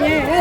போறீங்க?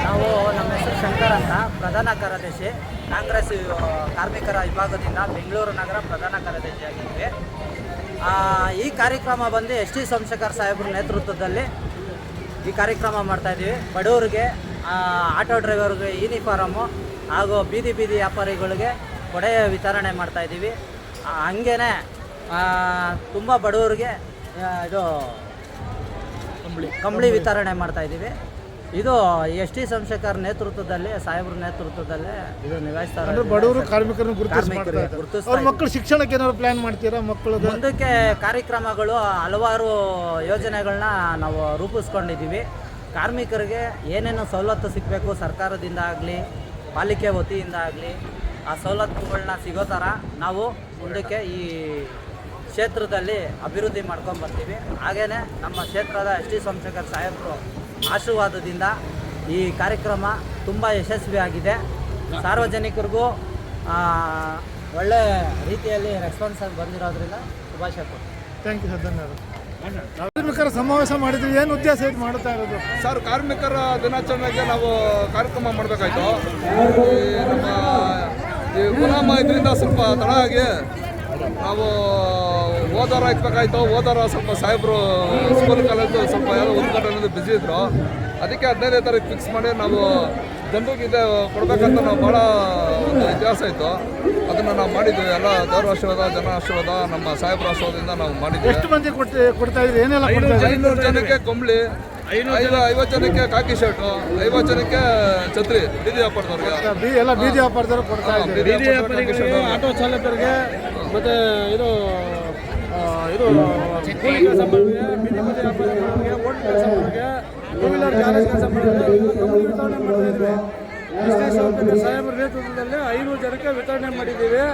ನಾವು ನಮ್ಮ ಹೆಸರು ಶಂಕರ್ ಅಂತ ಪ್ರಧಾನ ಕಾರ್ಯದರ್ಶಿ. ಕಾಂಗ್ರೆಸ್ ಕಾರ್ಮಿಕರ ವಿಭಾಗದಿಂದ ಬೆಂಗಳೂರು ನಗರ ಪ್ರಧಾನ ಕಾರ್ಯದರ್ಶಿ ಆ, ಈ ಕಾರ್ಯಕ್ರಮ ಬಂದು ಎಸ್ ಟಿ ಸೋಮಶೇಖರ್ ಸಾಹೇಬ್ರ ನೇತೃತ್ವದಲ್ಲಿ ಈ ಕಾರ್ಯಕ್ರಮ ಮಾಡ್ತಾಯಿದ್ದೀವಿ ಬಡವರಿಗೆ ಆಟೋ ಡ್ರೈವರ್ಗೆ ಯೂನಿಫಾರಮು ಹಾಗೂ ಬೀದಿ ಬೀದಿ ವ್ಯಾಪಾರಿಗಳಿಗೆ ಕೊಡೆಯ ವಿತರಣೆ ಮಾಡ್ತಾಯಿದ್ದೀವಿ ಹಂಗೇನೆ ತುಂಬ ಬಡವರಿಗೆ ಇದು ಕಂಬಳಿ ಕಂಬಳಿ ವಿತರಣೆ ಮಾಡ್ತಾ ಇದ್ದೀವಿ. ಇದು ಎಸ್ ಟಿ ಸೋಮಶೇಖರ್ ನೇತೃತ್ವದಲ್ಲಿ ಸಾಹೇಬ್ರ ನೇತೃತ್ವದಲ್ಲಿ ಇದು ನಿಭಾಯಿಸ್ತಾರೆ ಬಡವರು ಕಾರ್ಮಿಕರನ್ನು ಗುರುತಿಸ್ತಾರೆ ಮಕ್ಕಳು ಶಿಕ್ಷಣಕ್ಕೆ ಏನಾದ್ರು ಪ್ಲಾನ್ ಮಾಡ್ತೀರಾ? ಮಕ್ಕಳು ಮುಂದಕ್ಕೆ ಕಾರ್ಯಕ್ರಮಗಳು ಹಲವಾರು ಯೋಜನೆಗಳನ್ನ ನಾವು ರೂಪಿಸ್ಕೊಂಡಿದ್ದೀವಿ. ಕಾರ್ಮಿಕರಿಗೆ ಏನೇನು ಸವಲತ್ತು ಸಿಗಬೇಕು ಸರ್ಕಾರದಿಂದ ಆಗಲಿ ಪಾಲಿಕೆ ವತಿಯಿಂದ ಆಗಲಿ ಆ ಸವಲತ್ತುಗಳನ್ನ ಸಿಗೋ ಥರ ನಾವು ಮುಂದಕ್ಕೆ ಈ ಕ್ಷೇತ್ರದಲ್ಲಿ ಅಭಿವೃದ್ಧಿ ಮಾಡ್ಕೊಂಡು ಬರ್ತೀವಿ. ಹಾಗೆಯೇ ನಮ್ಮ ಕ್ಷೇತ್ರದ ಎಸ್ ಟಿ ಸೋಮಶೇಖರ್ ಸಾಹೇಬರು ಆಶೀರ್ವಾದದಿಂದ ಈ ಕಾರ್ಯಕ್ರಮ ತುಂಬ ಯಶಸ್ವಿಯಾಗಿದೆ ಸಾರ್ವಜನಿಕರಿಗೂ ಆ, ಒಳ್ಳೆ ರೀತಿಯಲ್ಲಿ ರೆಸ್ಪಾನ್ಸ್ ಆಗಿ ಬಂದಿರೋದ್ರಿಂದ ಶುಭಾಶಯ ಕೊಡ್ತೀನಿ. ಥ್ಯಾಂಕ್ ಯು ಸರ್ ಧನ್ಯವಾದ ಕಾರ್ಮಿಕರ ಸಮಾವೇಶ ಮಾಡಿದ್ವಿ. ಏನು ಉದ್ದೇಶ ಇದು ಮಾಡ್ತಾ ಇರೋದು? ಸರ್ ಕಾರ್ಮಿಕರ ದಿನಾಚರಣೆಗೆ ನಾವು ಕಾರ್ಯಕ್ರಮ ಮಾಡಬೇಕಾಯ್ತು. ನಮ್ಮ ಈ ಗುಲಾಮ ಇದರಿಂದ ಸ್ವಲ್ಪ ತಡ ಆಗಿ ನಾವು ಓದೋರ ಹಾಕ್ಬೇಕಾಯ್ತು ಓದೋರ ಸ್ವಲ್ಪ ಸಾಹೇಬರು ಸ್ಕೂಲ್ ಕಾಲೇಜು ಸ್ವಲ್ಪ ಯಾವುದೋ ಉದ್ಘಾಟನೆ ಬ್ಯುಸಿ ಇದ್ರು. ಅದಕ್ಕೆ ಹದಿನೈದನೇ ತಾರೀಕು ಫಿಕ್ಸ್ ಮಾಡಿ ನಾವು ಜನರಿಗೆ ಇದೆ ಕೊಡಬೇಕಂತ ನಾವು ಭಾಳ ಒಂದು ಇತಿಹಾಸ ಇತ್ತು. ಅದನ್ನು ನಾವು ಮಾಡಿದ್ವಿ. ಎಲ್ಲ ದೇವರ ಆಶೀರ್ವಾದ ಜನ ಆಶೀರ್ವಾದ ನಮ್ಮ ಸಾಹೇಬರ ಆಶೀರ್ವಾದದಿಂದ ನಾವು ಮಾಡಿದ್ವಿ. ಎಷ್ಟು ಮಂದಿ ಕೊಡ್ತಾ ಇದ್ರಿ? ಏನೆಲ್ಲ ಐನೂರು ಜನಕ್ಕೆ ಗೊಂಬಳಿ ಐದು ಐವತ್ತು ಜನಕ್ಕೆ ಕಾಕಿ ಶರ್ಟು ಐವತ್ತು ಜನಕ್ಕೆ ಛತ್ರಿ ಬೀದಿ ವ್ಯಾಪಾರದವ್ರಿಗೆ. ಬೀ ಎಲ್ಲ ಬೀದಿ ವ್ಯಾಪಾರದವರು ಕೊಡ್ತಾ ಇದ್ದೀರಿ. ಬೀದಿ ಆಟೋ ಚಾಲಕರಿಗೆ ಮತ್ತೆ ಇದು ಇದು ಕೂಲಿ ಕೆಲಸ ಮಾಡೋರಿಗೆ ಟೂ ವೀಲರ್ ಕೆಲಸ ವಿತರಣೆ ಮಾಡ್ತಾ ಸಾಹೇಬರ ನೇತೃತ್ವದಲ್ಲಿ ಐನೂರು ಜನಕ್ಕೆ ವಿತರಣೆ ಮಾಡಿದ್ದೀವಿ.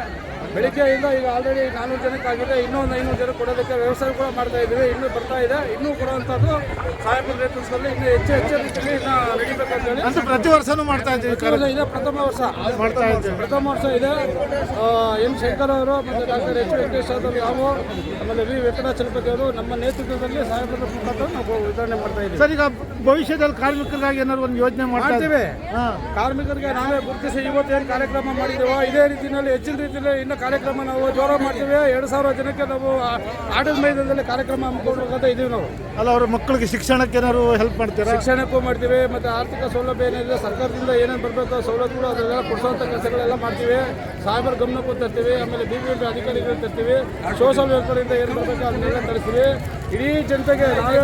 ಬೆಳಿಗ್ಗೆಯಿಂದ ಈಗ ಆಲ್ರೆಡಿ ನಾನ್ನೂರು ಜನಕ್ಕೆ ಆಗಿದೆ. ಇನ್ನೂ ಒಂದು ಐನೂರು ಜನಕ್ಕೆ ಕೊಡೋದಕ್ಕೆ ವ್ಯವಸ್ಥೆ ಕೂಡ ಮಾಡ್ತಾ ಇದ್ದೀವಿ. ಇನ್ನೂ ಬರ್ತಾ ಇದೆ. ಇನ್ನೂ ಕೊಡುವಂಥದ್ದು ಸಾಹೇಬರ ನೇತೃತ್ವದಲ್ಲಿ ಇನ್ನೂ ಹೆಚ್ಚು ಹೆಚ್ಚು ರೀತಿಯಲ್ಲಿ ಇನ್ನು ನಡೀಬೇಕಂತ ಹೇಳಿ. ಅಂತ ಪ್ರತಿ ವರ್ಷನೂ ಮಾಡ್ತಾ ಇದ್ದೀವಿ ಇದೆ ಪ್ರಥಮ ವರ್ಷ. ಮಾಡ್ತಾ ಇದ್ದೀವಿ ಪ್ರಥಮ ವರ್ಷ ಇದೆ. ಎಂ ಎನ್ ಶಂಕರ್ ಅವರು ಮತ್ತು ಡಾಕ್ಟರ್ ಎಚ್ ವೆಂಕಟೇಶ್ ಅವರು ನಾವು ಆಮೇಲೆ ವಿ ವೆಂಕಟಾಚಲಪತಿ ಅವರು ನಮ್ಮ ನೇತೃತ್ವದಲ್ಲಿ ಸಾಹೇಬರ ಮುಖಾಂತರ ನಾವು ವಿತರಣೆ ಮಾಡ್ತಾ ಇದ್ದೀವಿ. ಸರ್ ಈಗ ಭವಿಷ್ಯದಲ್ಲಿ ಕಾರ್ಮಿಕರಿಗಾಗಿ ಏನಾದ್ರು ಒಂದು ಯೋಜನೆ ಮಾಡ್ತಾ ಮಾಡ್ತೀವಿ. ಕಾರ್ಮಿಕರಿಗೆ ನಾವೇ ಗುರುತಿಸಿ ಇವತ್ತು ಏನು ಕಾರ್ಯಕ್ರಮ ಮಾಡಿದ್ದೇವೋ ಇದೇ ರೀತಿಯಲ್ಲಿ ಹೆಚ್ಚಿನ ರೀತಿಯಲ್ಲಿ ಇನ್ನು ಕಾರ್ಯಕ್ರಮ ನಾವು ಜೋರ ಮಾಡ್ತೀವಿ. ಎರಡು ಸಾವಿರ ಜನಕ್ಕೆ ನಾವು ಆಟದ ಮೈದಾನದಲ್ಲಿ ಕಾರ್ಯಕ್ರಮ ಹಮ್ಮಿಕೊಳ್ಬೇಕಂತ ಇದೀವಿ ನಾವು. ಅಲ್ಲ ಅವ್ರ ಮಕ್ಕಳಿಗೆ ಶಿಕ್ಷಣಕ್ಕೆ ಏನಾದ್ರು ಹೆಲ್ಪ್ ಮಾಡ್ತೀರಾ? ಶಿಕ್ಷಣಕ್ಕೂ ಮಾಡ್ತೀವಿ ಮತ್ತು ಆರ್ಥಿಕ ಸೌಲಭ್ಯ ಏನಿದೆ ಸರ್ಕಾರದಿಂದ ಏನೇನು ಬರಬೇಕು ಸೌಲಭ್ಯಗಳು ಅದನ್ನೆಲ್ಲ ಕೊಡಿಸುವಂಥ ಕೆಲಸಗಳೆಲ್ಲ ಮಾಡ್ತೀವಿ. ಸಾಹೇಬರ ಗಮನಕ್ಕೂ ತರ್ತೀವಿ ಆಮೇಲೆ ಬಿ ಬಿ ಅಧಿಕಾರಿಗಳು ತರ್ತೀವಿ. ಸೋಷಲ್ ವರ್ಕರ್ಗಳಿಂದ ಏನು ಬರಬೇಕು ಅದನ್ನೆಲ್ಲ ತರಿಸ್ತೀವಿ. ಇಡೀ ಜನತೆಗೆ ನಾವೇ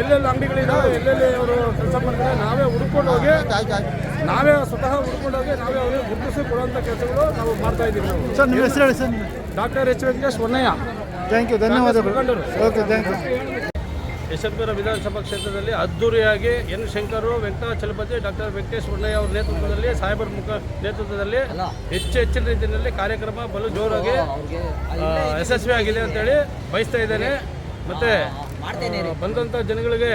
ಎಲ್ಲೆಲ್ಲಿ ಅಂಗಡಿಗಳಿದ್ದಾವೆ ಎಲ್ಲೆಲ್ಲಿ ಅವರು ಕೆಲಸ ಮಾಡ್ತಾರೆ ನಾವೇ ಹುಡ್ಕೊಂಡು ಹೋಗಿ ನಾವೇ ಸ್ವತಃ ಹುಡ್ಕೊಂಡೋಗಿ ನಾವೇ ಅವರಿಗೆ ಗುರುತಿಸಿ ಕೊಡುವಂಥ ಕೆಲಸಗಳು ನಾವು ಮಾಡ್ತಾ ಇದ್ದೀವಿ ನಾವು. ಸರ್ ನಿಮ್ಮ ಹೆಸರು ಹೇಳಿ sir doctor H Venkatesh Onnaiah thank you ಧನ್ಯವಾದಗಳು. ಓಕೆ ಥ್ಯಾಂಕ್ ಯು ಯಶವಂತಪುರ ವಿಧಾನಸಭಾ ಕ್ಷೇತ್ರದಲ್ಲಿ ಅದ್ದೂರಿಯಾಗಿ ಎನ್ ಶಂಕರು ವೆಂಕಟಾಚಲಪತಿ ಡಾಕ್ಟರ್ ವೆಂಕಟೇಶ್ ಒಣ್ಣಯ್ಯ ಅವರ ನೇತೃತ್ವದಲ್ಲಿ ಸಾಹೇಬರ ಮುಖ ನೇತೃತ್ವದಲ್ಲಿ ಹೆಚ್ಚು ಹೆಚ್ಚಿನ ರೀತಿಯಲ್ಲಿ ಕಾರ್ಯಕ್ರಮ ಬಲು ಜೋರಾಗಿ ಯಶಸ್ವಿ ಯಶಸ್ವಿಯಾಗಿದೆ ಅಂತೇಳಿ ಬಯಸ್ತಾ ಇದ್ದೇನೆ. ಮತ್ತೆ ಬಂದಂತ ಬಂದಂಥ ಜನಗಳಿಗೆ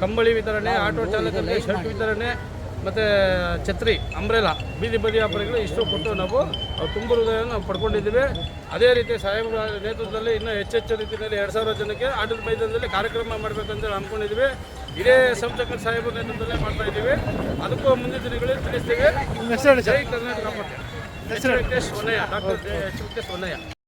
ಕಂಬಳಿ ವಿತರಣೆ ಆಟೋ ಚಾಲಕರಿಗೆ ಶರ್ಟ್ ವಿತರಣೆ ಮತ್ತು ಛತ್ರಿ ಅಂಬ್ರೆಲಾ ಬೀದಿ ಬದಿ ವ್ಯಾಪಾರಿಗಳು ಇಷ್ಟು ಕೊಟ್ಟು ನಾವು ತುಂಬ ಹೃದಯವನ್ನು ನಾವು ಪಡ್ಕೊಂಡಿದ್ದೀವಿ. ಅದೇ ರೀತಿ ಸಾಹೇಬರ ನೇತೃತ್ವದಲ್ಲಿ ಇನ್ನೂ ಹೆಚ್ಚೆಚ್ಚು ರೀತಿಯಲ್ಲಿ ಎರಡು ಸಾವಿರ ಜನಕ್ಕೆ ಆಟದ ಮೈದಾನದಲ್ಲಿ ಕಾರ್ಯಕ್ರಮ ಮಾಡಬೇಕಂತೇಳಿ ಅಂದ್ಕೊಂಡಿದ್ದೀವಿ ಇದೇ ಸಂಸಕ ಸಾಹೇಬರ ನೇತೃತ್ವದಲ್ಲೇ ಮಾಡ್ತಾ ಇದ್ದೀವಿ. ಅದಕ್ಕೂ ಮುಂದಿನ ದಿನಗಳಲ್ಲಿ ತಿಳಿಸ್ತೀವಿ. ಜೈ ಕರ್ನಾಟಕ ಡಾಕ್ಟರ್ ಎಚ್ ವೆಂಕಟೇಶ್ ಒನ್ನಯ್ಯ